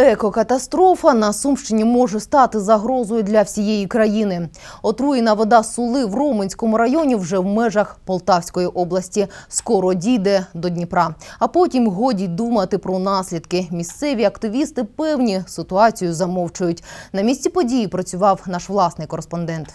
Екокатастрофа на Сумщині може стати загрозою для всієї країни. Отруєна вода сули в Роменському районі вже в межах Полтавської області. Скоро дійде до Дніпра. А потім годі думати про наслідки. Місцеві активісти певні ситуацію замовчують. На місці події працював наш власний кореспондент.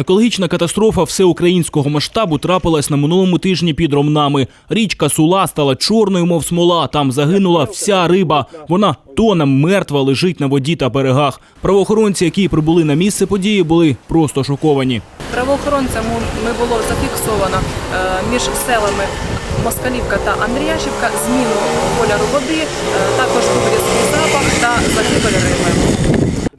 Екологічна катастрофа всеукраїнського масштабу трапилась на минулому тижні під Ромнами. Річка Сула стала чорною, мов смола. Там загинула вся риба. Вона тонам мертва лежить на воді та берегах. Правоохоронці, які прибули на місце події, були просто шоковані. Правоохоронцями ми було зафіксовано е, між селами Москалівка та Андріяшівка зміну кольору води, е, також був різкий запах та загибель риби.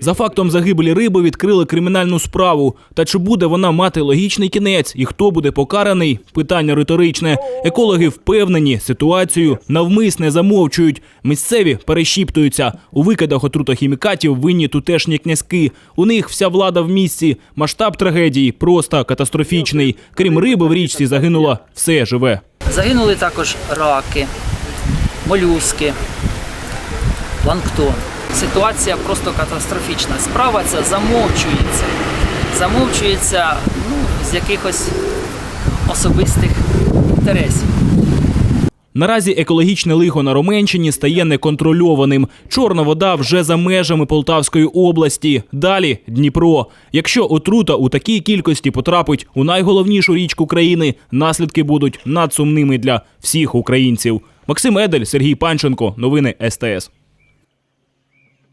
За фактом загибелі риби відкрили кримінальну справу. Та чи буде вона мати логічний кінець і хто буде покараний? Питання риторичне. Екологи впевнені, ситуацію навмисне замовчують. Місцеві перешіптуються. У викидах отрутохімікатів винні тутешні князьки. У них вся влада в місці. Масштаб трагедії просто катастрофічний. Крім риби, в річці загинуло все живе. Загинули також раки, молюски, планктон. Ситуація просто катастрофічна. Справа ця замовчується. Замовчується ну, з якихось особистих інтересів. Наразі екологічне лихо на Роменщині стає неконтрольованим. Чорна вода вже за межами Полтавської області. Далі Дніпро. Якщо отрута у такій кількості потрапить у найголовнішу річку країни, наслідки будуть надсумними для всіх українців. Максим Едель, Сергій Панченко. Новини СТС.